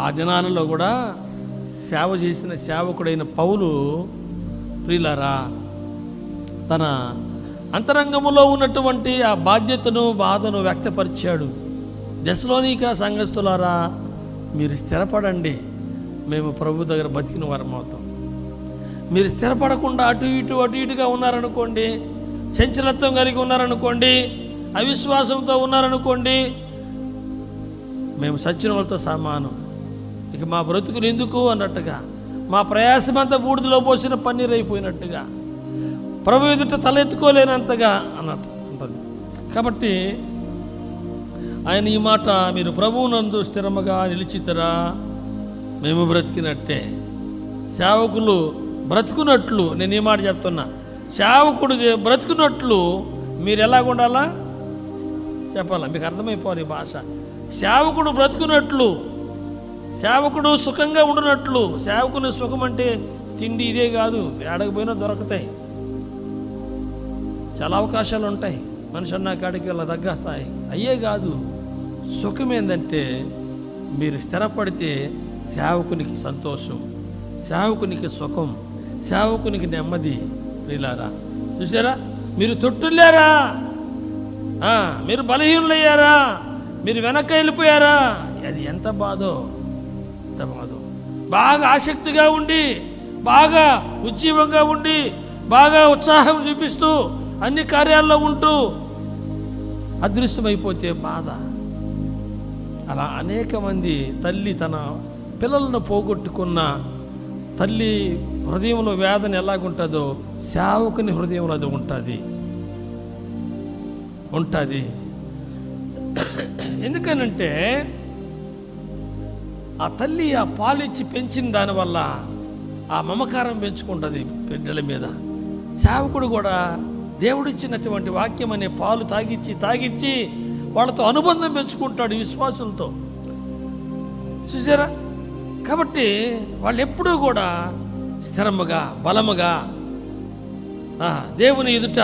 ఆ దినాలలో కూడా సేవ చేసిన సేవకుడైన పౌలు ప్రియులారా తన అంతరంగములో ఉన్నటువంటి ఆ బాధ్యతను బాధను వ్యక్తపరిచాడు. దశలోనిక సంఘస్థులారా మీరు స్థిరపడండి. మేము ప్రభు దగ్గర బతికిన వారం అవుతాం. మీరు స్థిరపడకుండా అటు ఇటు అటు ఇటుగా ఉన్నారనుకోండి చంచలత్వం కలిగి ఉన్నారనుకోండి అవిశ్వాసంతో ఉన్నారనుకోండి మేము సచ్చిన వాళ్ళతో సమానం. ఇక మా బ్రతుకులు ఎందుకు అన్నట్టుగా మా ప్రయాసమంతా బూడిదలో పోసిన పన్నీర్ అయిపోయినట్టుగా ప్రభు ఎదుట తలెత్తుకోలేనంతగా అన్నట్టు ఉంటుంది. కాబట్టి ఆయన ఈ మాట మీరు ప్రభువునందు స్థిరముగా నిలిచితరా? మేము బ్రతికినట్టే. సేవకులు బ్రతుకున్నట్లు నేను ఈ మాట చెప్తున్నా సేవకుడు బ్రతుకున్నట్లు మీరు ఎలాగ ఉండాలా? చెప్పాలా? మీకు అర్థమైపోవాలి ఈ భాష. సేవకుడు బ్రతుకున్నట్లు సేవకుడు సుఖంగా ఉండునట్లు. సేవకుని సుఖం అంటే తిండి ఇదే కాదు ఏడకపోయినా దొరుకుతాయి. చాలా అవకాశాలు ఉంటాయి. మనిషి అన్న కాడికి అలా తగ్గేస్తాయి అయ్యే కాదు సుఖం ఏంటంటే మీరు స్థిరపడితే సేవకునికి సంతోషం సేవకునికి సుఖం సేవకునికి నెమ్మది. ప్రిలారా చూసారా మీరు తొట్టులేరా మీరు బలహీనులయ్యారా? మీరు వెనక్కి వెళ్ళిపోయారా? అది ఎంత బాధో. ఎంత బాధో బాగా ఆసక్తిగా ఉండి బాగా ఉజ్జీవంగా ఉండి బాగా ఉత్సాహం చూపిస్తూ అన్ని కార్యాల్లో ఉంటూ అదృశ్యమైపోతే బాధ. అలా అనేక మంది తల్లి తన పిల్లలను పోగొట్టుకున్న తల్లి హృదయంలో వేదన ఎలాగుంటుందో సేవకుని హృదయంలో అది ఉంటుంది. ఉంటుంది. ఎందుకనంటే ఆ తల్లి ఆ పాలిచ్చి పెంచిన దానివల్ల ఆ మమకారం పెంచుకుంటుంది బిడ్డల మీద. సేవకుడు కూడా దేవుడిచ్చినటువంటి వాక్యం అనే పాలు తాగిచ్చి తాగిచ్చి వాళ్ళతో అనుబంధం పెంచుకుంటాడు విశ్వాసులతో. చూసారా? కాబట్టి వాళ్ళు ఎప్పుడూ కూడా స్థిరముగా బలముగా దేవుని ఎదుట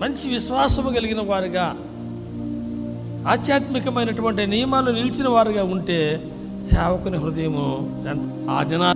మంచి విశ్వాసము కలిగిన వారిగా ఆధ్యాత్మికమైనటువంటి నియమాలు నిలిచిన వారుగా ఉంటే సేవకుని హృదయము ఆ దినా